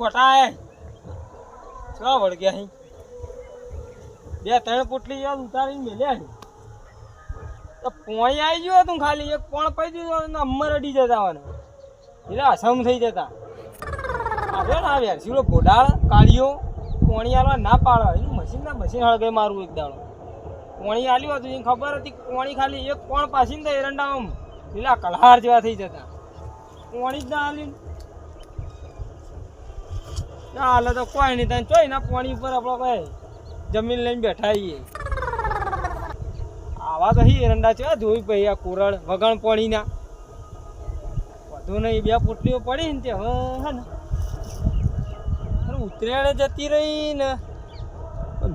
મારે આ મોટા ને મોટા ગોટા આયા ચા વળગ્યા અહીં બે ત્રણ પોટલી યાદ ઉતારીને મેલ્યા છે. તો પોણી આવી ગયો તું ખાલી, એક પોણ પડી દીધું અમર અડી જતા મને એટલે અસમ થઈ જતા. આવ્યો ને આવ્યા સીડો ઘોડાળ કાળીઓ, પોણી આલવા ના પાડવા એનું મશીન ના મશીન હળગે મારું એક દાડો. પોણી આલ્યું હતું, એને ખબર હતી પોણી ખાલી એક પોણ પાછી ને તો એરંડા આમ પેલા કલહાર જેવા થઈ જતા. પોણી જ ના આલ્યું. ના હાલે તો કોઈ નહીં, તને ચોઈ ના પાણી ઉપર આપણે ભાઈ જમીન લઈને બેઠા છીએ. આવા તો હી એરંડા છે ધોઈ ભાઈ આ કુરળ, વગણ પોણીના. વધુ નહીં, બે પુટલીઓ પડી ને તે હે ને. ઉતરેણે જતી રહી ને.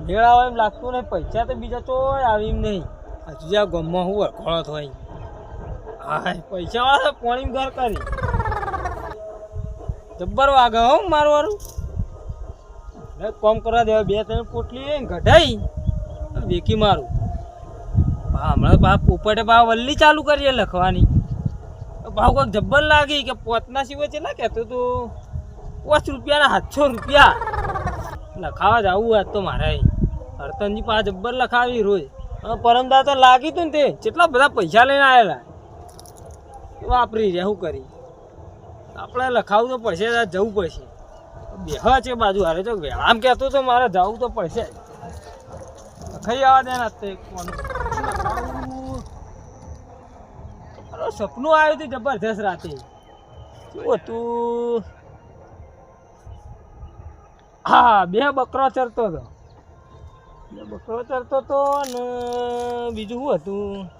મેળ આવે એમ લાગતું નહીં, પૈસા તો બીજા ચોય આવી એમ નહીં. હજુ જ્યાં ગમમાં હું અખોળો થાય હા પૈસા વાળા પાણી ઘર કરી. જબ્બર વાગે હો મારું વારું ને કોમ કરવા દેવા બે ત્રણ પોટલી ઘટાઈ વેકી મારું. હમણાં બા પોપટે બા વલ્લી ચાલુ કરીએ લખવાની. ભાવ કોઈક જબ્બર લાગી કે પોતના સિવાય છે ના કહેતો તો? પાંચ રૂપિયાના સાતસો રૂપિયા. લખાવા જવું આજ તો મારે હરતનજી પાસે જબ્બર લખાવી રોજ. પરમદા તો લાગી તું ને તે, કેટલા બધા પૈસા લઈને આવેલા વાપરી રહ્યા, શું કરી? આપણે લખાવવું તો પડશે જવું પડશે. બેહ છે બાજુ હારે તો આમ કહેતો તો મારે જવું તો પડશે. ખાઈ આવવા દે ને તે સપનું આવ્યું હતું જબરજસ્ત રાતે. શું હતું? હા, બે બકરો ચરતો હતો. બે બકરો ચરતો હતો ને બીજું શું હતું?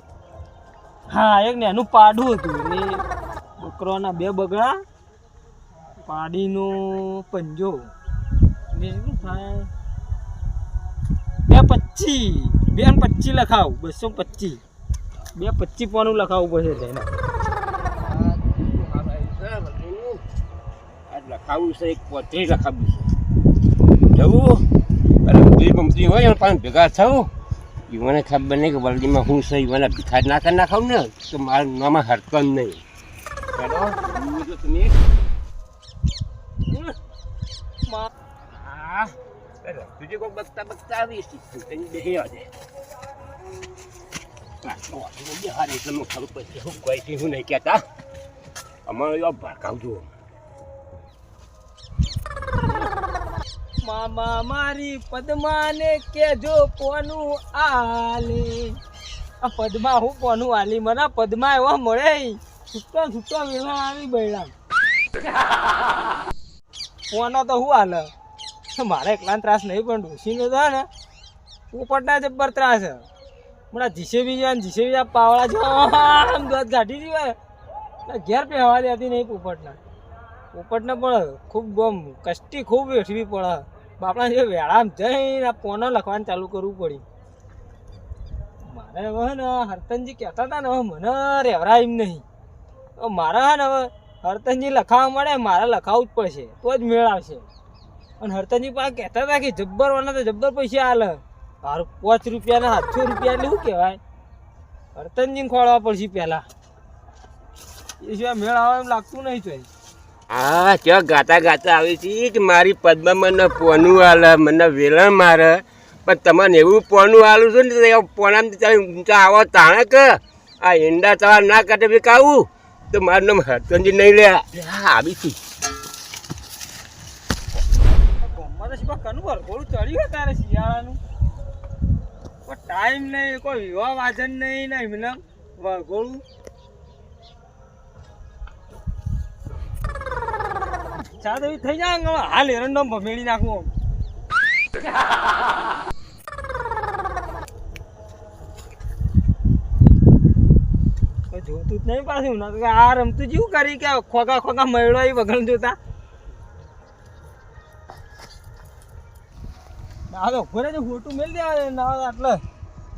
હા, એક નાનું પાડું હતું. એટલે બકરોના બે બગડા પાડીનો પંજો. બે પચી બે ને પચી લખાવ. બસો પચી બે પચી પોનું લખાવવું પડશે તેને. લખાવું છે, એક પોતે લખાવ્યું છે. જવું? અને બધી હોય ને પાછું ભેગા થવું યુવાને ખબર નહીં કે વલડીમાં હું છે, ઈવને ભીખાજ ના કરી નાખાવ ને, તો મારા નામાં હરકત નહીં. ચાલો તમે મા- હા. ચાલો તુજે કોઈ બગતા બગતા આવીશ તને દેખી આવજે હારે એટલે મને ખબર પડશે હું કોઈ હું નહીં કહેતા. અમારો એવો ભડકાવજો મામા મારી પદ્માને કેજો કોનું આલે. આ પદ્મા હું કોનું આલી? મને પદ્મા એવા મળે. છૂટા છૂટા વેલા આવી બૈડા કોનો તો હું હાલ? મારે એકલા ત્રાસ નહીં, પણ ડોસીને તો ને, પોપટના જબ્બર ત્રાસ છે હમણાં જીસેબી જાય જીસેબી આ પાવડા જેવા આમ દોધ કાઢી દીવાય ઘેર પહેવા દેતી નહીં પોપટના. પોપટને પણ ખૂબ ગમ, કષ્ટી ખૂબ વેઠવી પડે. બાપડા જે વેળામ જઈને આ પોનો લખવાનું ચાલુ કરવું પડ્યું. મારે હવે ને હરતનજી કહેતા હતા ને, હવે મને રેવરા એમ નહીં. મારા મારે હે ને હવે હરતનજી લખાવા મળે, મારે લખાવવું જ પડશે. તો જ મેળ આવશે. અને હરતનજી પાસે કહેતા હતા કે જબ્બર વાળા તો જબ્બર પૈસા હાલે મારું પાંચ રૂપિયાના સાતસો રૂપિયા એટલે શું કહેવાય? હરતનજીને ખોળવા પડશે પહેલાં. એ સિવાય મેળ આવે એમ લાગતું નહીં તો હા ક્યાં ગાતા ગાતા આવી છે. કે મારી પદ્મા મને પોનું આલે, મને વેલણ મારે. પણ તમને એવું પોનું હાલું છું ને પોણામાંથી તમે ઊંચા આવો તાણે કે આ ઈંડા તમારે ના કાઢે બી કાવું તો મારું નામ હરચંદ નહીં લે. આવી છે. ગામમાં તો શીખવા કનું વરઘોડું ચડ્યું હોય તારે કોઈ ટાઈમ નહીં, કોઈ વિવાહ વાજન નહીં ને એમને વરઘોડું. ચા તો થઈ જાય હાલ એરંડો ભમેડી નાખું આમ. કોઈ જોતું જ નહીં પાછું ના તો કે આ રમતું જેવું કરી કે ખોગા ખોગા મેળો એ વગણ જોતા. આ તો ઊભો રહેજો ફોટું મેળ દેવા ના એટલે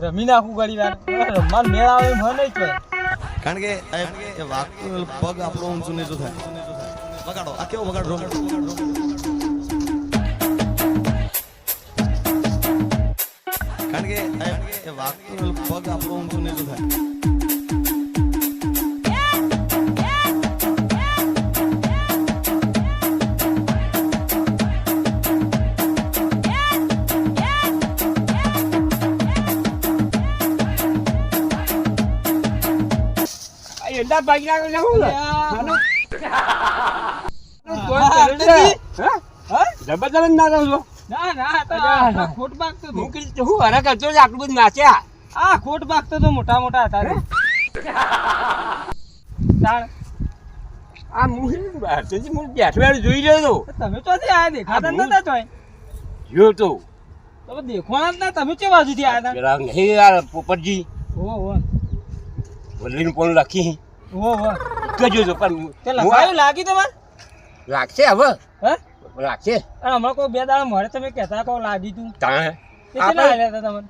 રમી નાખું ઘડી વાર. રમવા મેળ આવે મને નહીં તો કારણ કે એ- વાગતું પગ આપણો ઊંચું નીચું થાય. વગાડો. આ કેવો વગાડો? કારણ કે એ- વાગતું પગ આપણો ઊંચું નીચું થાય. બેડા ભાગી નાખો છો? હું? જબરદસ્ત ના રહો છું? ના ના તો ખોટ ભાગતો હું કીધું હું હરા કરતો આટલું બધું નાચ્યા? આ ખોટ ભાગતો તો મોટા મોટા હતા રે. આ હું બેઠો જોઈ રહ્યો તો. તમે ચોથી આ દેખાતા નતા ચોય જોયો તો. તમે દેખવાના જ ના તમે ચે બાજુથી આયા હતા? જરા નહીં યાર પોપટજી. ઓ ઓ વલ્લીનું પણ લખી ઓ ઓ તો પણ લાગી તમારે લાગશે હવે? હે? લાગશે. અને હમણાં કોઈ બે દાડા મળે તમે કહેતા કહો લાગી તું. તાણે. કેટલા આલ્યા હતા તમને?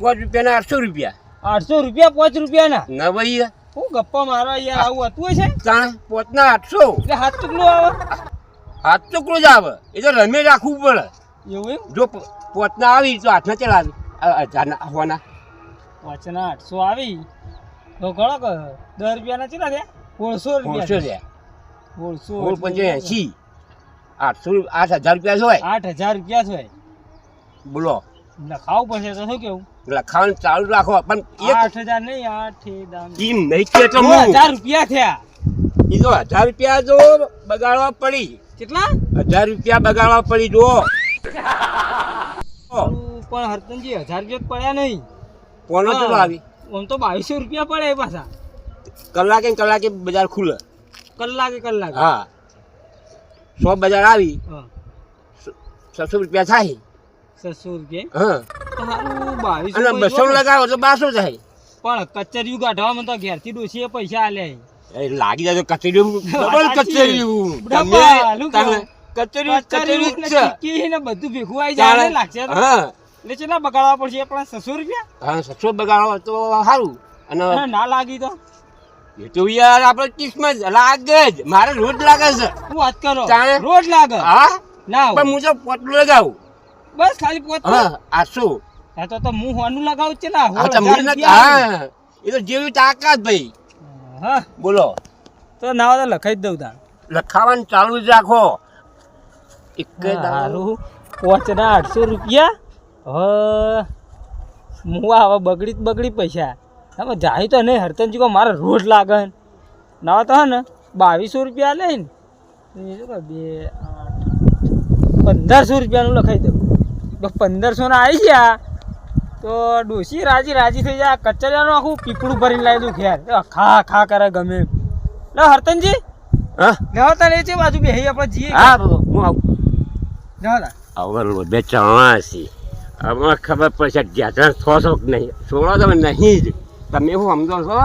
પાંચ રૂપિયાના આઠસો રૂપિયા. આઠસો રૂપિયા પાંચ રૂપિયાના? ના ભાઈ હું ગપ્પા મારવા યાર આવું હતું છે તાણે પોતના આઠસો. એટલે હાથ ચૂકલું આવે. હાથ તો જ આવે. એ તો રમે રાખવું પડે. એવું એમ? જો પ- પોતના આવી તો હાથના ચલાવી હોવાના પાંચના આઠસો આવી. તો ઘણો કહો દસ રૂપિયાના થયા સોળસો ઓળસો રૂપિયા છે. ઓળ પંચે આઠસો આઠ હજાર રૂપિયા હોય. આઠ હજાર રૂપિયા છે બોલો. લખાવું પડશે તો શું કેવું? લખાવાનું ચાલુ રાખો પણ આઠ હજાર નહીં આઠ એ નહીં કે તો હજાર રૂપિયા થયા. એ તો હજાર રૂપિયા જો બગાડવા પડી. કેટલા? હજાર રૂપિયા બગાડવા પડી જો પણ હરતનજી હજાર રૂપિયા પડ્યા નહીં. કોનો આવી? આમ તો બાવીસો રૂપિયા પડે પાછા. કલાકે કલાકે બજાર ખુલે. કલાકે કલાકે. હા. સો બજાર આવી. સસો રૂપિયા થાય. સસો રૂપિયા? હા. બાવીસો અને બસો લગાવો તો બારસો થાય. પણ કચરિયું ગાઢવામાં તો ઘેરથી ડોશીએ પૈસા આલ્યા લાગી જાય તો કચેરી ડબલ કચેરી તમે કચરિયું ને છે. ને બધું ભેગું આવી જાય લાગશે હા. એટલે કેટલા બગાડવા પડશે આપણા છસો રૂપિયા હા છસો બગાડો તો સારું અને ના લાગી તો? એ તો યાર આપણે કિસ્મત લાગે જ. મારે રોજ લાગે છે. હું વાત કરો? રોજ લાગે? હા? ના પણ હું તો પોટલું લગાવું. બસ ખાલી પોત? હા આઠસો હા તો તો હું હોનું લગાવું છે ના હા તો હા. એ તો જેવી તાકાત ભાઈ. હા. બોલો. તો ના તો લખાઈ જ દઉં તા લખાવાનું ચાલુ જ રાખો. એક દાડો- પોચના આઠસો રૂપિયા? હવે હું હવે બગડી બગડી પૈસા. હવે જાય તો નહીં હરતનજી કો મારે રોજ લાગે ના તો ને બાવીસો રૂપિયા લે ને શું કહે, બે આઠ પંદરસો રૂપિયાનું લખાઈ દઉં. તો પંદરસોના આવી ગયા. તો ડોસી રાજી રાજી થઈ જાય કચરિયાનું આખું પીપળું ભરીને લાવી દઉં ખેર એ ખા ખા કરે ગમે. લે હરતનજી હા? તને છે બાજુ બે આપણે જઈએ. હા હું આવું. લેવા તાર. હવે લોબે હવે ખબર પડશે જ્યાં છો કે નહીં. છોડો તમે નહીં જ. તમે શું સમજો છો?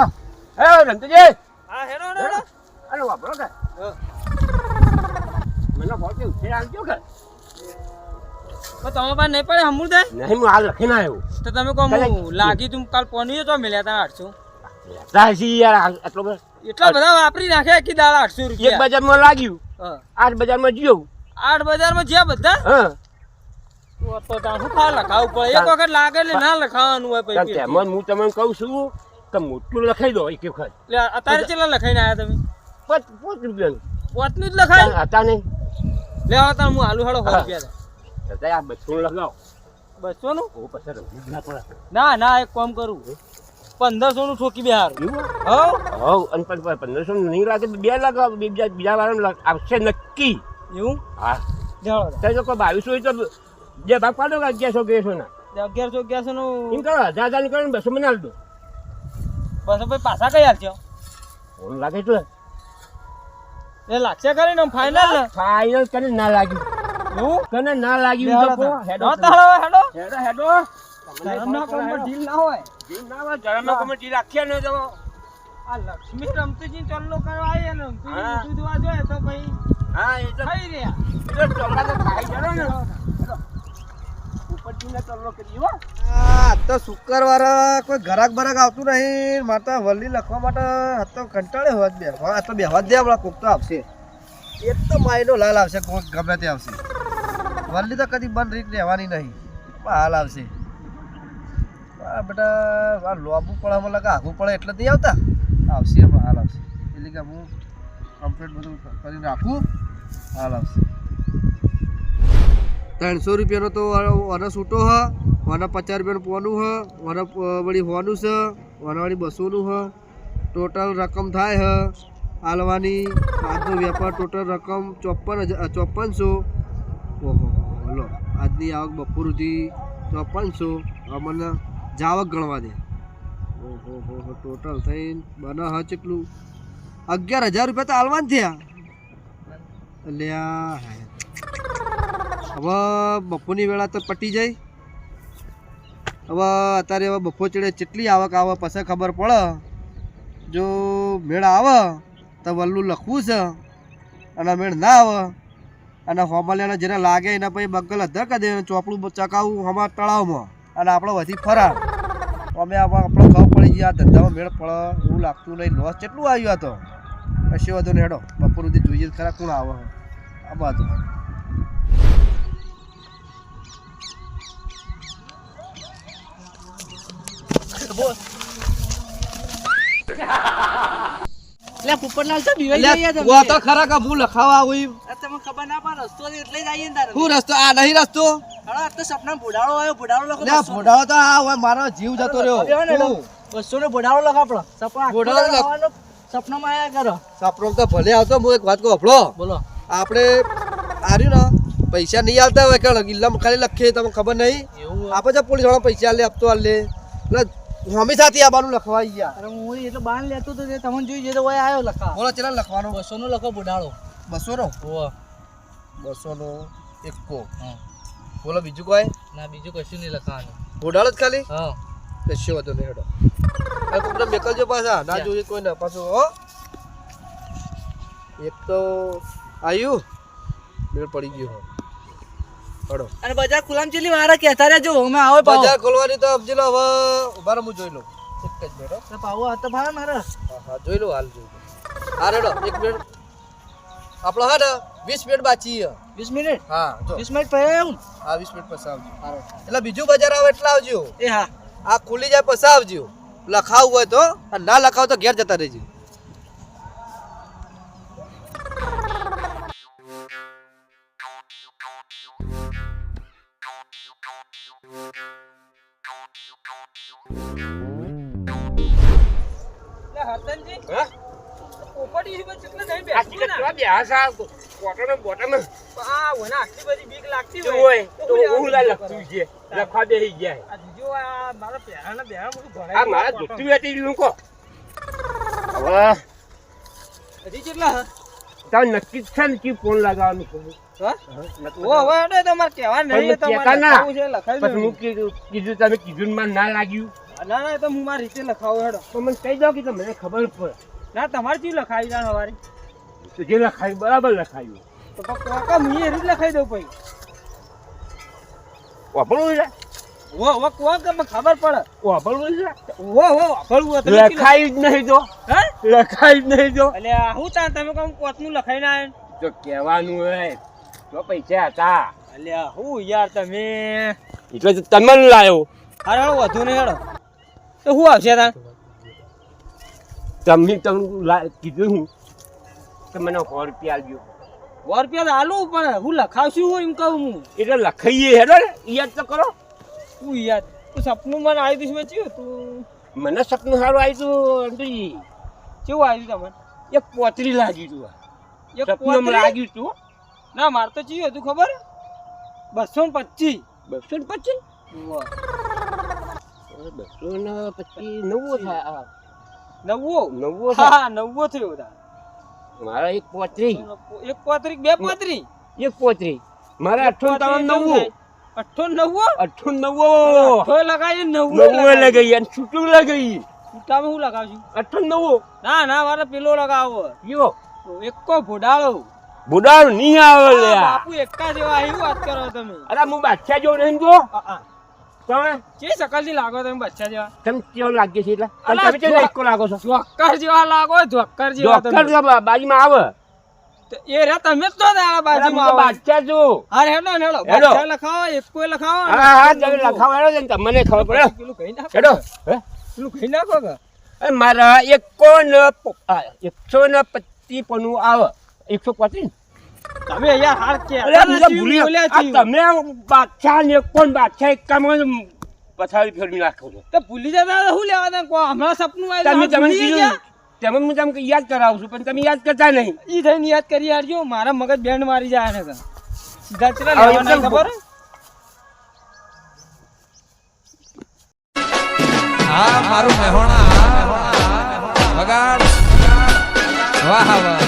હે રંતુજી? હા હેડો હેડો, હેડો. અરે વાપરો કે મને બોલતી ઉઠી આવજો કે? તમે પાસે નહીં પડે દે? નહીં હું હાલ લખીને આવ્યો. તો તમે કહો લાગી તું કાલ પોની તો મળ્યા તા આઠસો. લેતા હશી યાર આ- બધો એટલા બધા વાપરી નાખે કે દાડા આઠસો એક બજારમાં લાગ્યું. હા. આઠ બજારમાં જીવ આઠ બજારમાં જ્યાં બધા? હા. હું તમને કહું છું કે મોટું લખાઈ દો એક વખત. અત્યારે કેટલા લખાઈને આવ્યા તમે? પાંચ પાંચ રૂપિયા પોતનું જ લખાય? હતા નહીં. લેવા તાણ હું આલુ હાડો સો હા. રૂપિયા છતાંય આ બસો લગાવો. બસો નું ઓ પછી ના પડે ના ના એક કામ કરું. પંદરસો નું ઠોકી બે હારું હવ હવ અને પંદરસો નહીં લાગે તો બે લાગે બીજા બીજા વાળાને આવશે નક્કી. એવું? હા. ત્યાં તો કોઈ બાવીસો હોય તો જે ભાગ પાડો કે અગિયારસો અગિયારસો ના? અગિયારસો અગિયારસો નું એમ કરો હજાર હજાર કરો ને બસો મને આલ દો. બસો ભાઈ પાછા કઈ હાલશો? ઓન લાગે તો એ લાગશે કરીને ફાઇનલ ને? ફાઇનલ કને ના લાગ્યું. એવું? કને ના લાગ્યું તો હેડો. હેડો હેડો. હેડો હેડો ધરમના કામમાં ઢીલ ના હોય? ઢીલ ના હોય, ધરમના કમિટી રાખ્યા ને તો. આ લક્ષ્મી રમતુજી ચલ્લો કરવા આવીએ ને રમતુજી જોવા જોઈએ તો ભાઈ હા એ તો થઈ રહ્યા. તો ચોલા તો ખાઈ જરો ને. તો શુક્રવારે કોઈ ઘરાક બરાક આવતું નહીં. મારે તો વલ્લી લખવા માટે હતો કંટાળે હોત બે. હા, તો બેહવા જ દે આપણા કોક તો આવશે. એક તો માયનો લાલ આવશે, કોક ગમે તે આવશે. વલ્લી તો કદી બંધ રીત રહેવાની નહીં. હાલ આવશે. બેટા આ લોબું પડે મને લાગે આઘું પડે એટલે નહીં આવતા? આવશે, હમણાં હાલ આવશે. એટલે કે હું કમ્પ્લીટ બધું કરીને રાખું. હાલ આવશે. ત્રણસો રૂપિયાનો તો વનો છૂટો હ વનો પચાસ રૂપિયાનું પોનું હ વનો વળી હોનું છે, વળી બસોનું હ. ટોટલ રકમ થાય હ, હાલવાની આજનો વેપાર ટોટલ રકમ ચોપન હજાર ચોપનસો. ઓહો, લો, આજની આવક બપોર સુધી ચોપનસો. અમને જાવક ગણવા દે. ઓહો, હો હો ટોટલ થઈને બને હ ચેટલું? અગિયાર હજાર રૂપિયા તો હાલવાન થયા. લ્યા. હવે બપોરની વેળા તો પટી જાય. હવે અત્યારે હવે બપોર ચડે કેટલી આવક આવે પછી ખબર પડે. જો મેળ આવે તો વલ્લું લખવું છે અને મેળ ના આવે. અને હોમલિયાને જેને લાગે એના પછી બગલ અધર કરી દે ચોપડું ચકાવવું હમણાં તળાવમાં. અને આપણે વધી ફરાર. અમે આપણે ખબર પડી ગયા, ધંધામાં મેળ પડે, એવું લાગતું નહીં. લોસ કેટલું આવ્યું હતો તો? વધુ નેડો હેડો. બપોર સુધી જોઈએ ખરા કોણ આવે. આ બાજુ. એટલે પોપટલાલ તો બીવાઈ ગયા તમે. વો તો ખરા કે હું લખાવા આવું. આ ખબર ના પા રસ્તો એટલે જ આવીએ તારે. હું રસ્તો આ નહીં રસ્તો. હવે તો સપના ભોડાળો આવ્યો ભોડાળો લખો લે ભોડાળો તો આ હોય મારો જીવ જતો રહ્યો? બસો ને ભોડાળો લખો આપણો સપના ભોડાળો લખવાનો ભોડાળો સપનામાં આયા કરો. સપનો તો ભલે આવતો હું એક વાત કહું આપણો બોલો. આપણે આર્યું ને પૈસા નહીં આવતા હોય કે ગિલ્લામાં ખાલી લખીએ તમને ખબર નહીં? આપે આપણે પોલીસવાળા પૈસા લે આપતો લે એટલે હોમી સાથે બાનું લખવાઈ ગયા. અરે હું એટલે બાન લેતો તો તમને જોઈ જતો હોય આવ્યો લખા. બોલો ચલા લખવાનો? બસો નો લખો બુડાળો. બસો નો બસો નો એકો હા. બોલો બીજું કોઈ? ના બીજું કશું નહીં લખવાનું. બુડાળો જ ખાલી? હા. કશો વાંધો નહીં હેડો. હવે મેકલ મેકલજો પાછા. ના જોઈએ કોઈ ના પાછું હો. એક તો આવ્યું મેળ પડી ગયો. હડો. અને બજાર ખુલામ ચેલી મારા કહેતા રહેજો અમે આવો બજાર ખોલવાની તો અબજી લો હવે ઊભા હું જોઈ લઉં. એક જ મિનિટ તો પાવો હતો ભાઈ મારે. હા હા જોઈ લો હાલ જોઈ લો હા રેડો એક મિનિટ આપણો હા ને વીસ મિનિટ બાકી છે. વીસ મિનિટ હા જો. વીસ મિનિટ પહેલા આવું હા વીસ મિનિટ પછી આવજો. એટલે બીજું બજાર આવે એટલે આવજો. એ હા. આ ખુલી જાય પછી આવજો. લખાવું હોય તો ના લખાવ તો ઘેર જતા રહેજો. લે હા? પોપટ ઈ બસ એટલે જઈને આ બેસવું ચીકર ને. કેવા બેહાસ આ? કોટનો બોટમ આ ઓને આટલી બધી બીક લાગતી હોય. હોય તો હું હું લા લખતું છે. લખવા બેહી ગયા આ બીજું આ મારા પહેરાના બેરા બધું ભરાઈ આ મારા કોટો. ધોતી વેતી રહ્યું હજી કેટલા તાર નક્કી જ છે ને કે ફોન લગાવવાનું કહું? હા? નક્કી ઓ, હવે હેડો, તમારે કહેવા નહીં, તમારે કીધું તમે કીધું માં ના લાગ્યું. ના ના તો હું મારી રીતે લખાવું હેડો. તો મને કહી દો કે મને ખબર પડે. ના તમારે શું લખાવી જાણ સવારે જે લખાયું બરાબર લખાયું. તો કાકા હું એ રીત લખાઈ દઉં પછી. વાપરવું છે વો વો કો કે મને ખબર પડે? વાપરવું છે વો વો વાપરવું હતું લખાઈ જ નહીં જો. હે? લખાઈ જ નહીં જો. એટલે હું તા તમે કોમ કોતનું લખાઈને આયા જો કહેવાનું હોય તો પૈસા હતા. અલ્યા હું યાર તમે. એટલે તમને તમે લાયો. અરે વધુ નહીં હેડો તો શું આવશે તમે તમને કીધું હું કે મને સો રૂપિયા આપજો સો રૂપિયા તો હાલું પણ હું લખાવશું હું એમ કહું હું એટલે લખાઈએ હેડો ને યાદ તો કરો હું યાર તું સપનું મને આવી દઈશ મેં તું મને સપનું સારું આવ્યું હતું અંકલજી કેવું આવ્યું તમને એક પોતરી લાગી તું એક સપનું લાગ્યું તું ના મારે તો ચીયું હતું ખબર બસો ને પચીસ બસો ને પચીસ બસો ને પચીસ નવ્વો થાય નવ્વો નવ્વો હા નવ્વો થયો તાર મારા એક પોતરી. એક પોતરી બે પોતરી? એક પોતરી. મારા અઠ્ઠો ત્રણ નવ્વો અઠ્ઠો ને અઠ્ઠો નવ્વો અઠ્ઠો લગાવી નવ્વો નવ્વો લગાવી લગાઈ અને છૂટું લગાઈ તમે શું લગાવશું? અઠ્ઠો નવ્વો ના ના મારે પેલો લગાવો. યો એકો ભોડાળો. બુડાળ નહીં આવે લ્યા. બાપુ એકા જેવા અહીં વાત કરો તમે. અરે હું બાદશાહ નહીં જો. આ. તમે જે શકલથી લાગો તમે બચ્ચા જેવા? તમે કેવો લાગે છે એટલે? તમે કેવો જો- લાગો છો? ધોક્કર જેવા લાગો જેવા બાજુમાં આવે. એ રે તમે જ તો બાજુમાં આવો. હેડો હેડો. બચ્ચા લખાવો એકો લખાવો. હા હા તમે લખાવો હેડો ને તમને ખબર પડે. પેલું કહી નાખો. હેડો પેલું કહી નાખો કે? મારા એકો ને એકસો ને પચીસ પનું આવે. એકસો પચીસ? તમે યાર હાર કે અરે હું ભૂલી ગયો. તમે બાદશાહ ને કોણ બાદશાહ કામ પથારી ફેરવી નાખો છો. તો ભૂલી જતા શું લેવાના? કો હમણાં સપનું આવ્યું તમે તમે કીધું તમે હું તમને યાદ કરાવું છું પણ તમે યાદ કરતા નહીં. ઈ થઈને યાદ કરી આવજો મારા મગજ બેન્ડ મારી જાય ને સીધા ચલા લેવાના ખબર? હા મારું મહેણા વગાડ વાહ વાહ.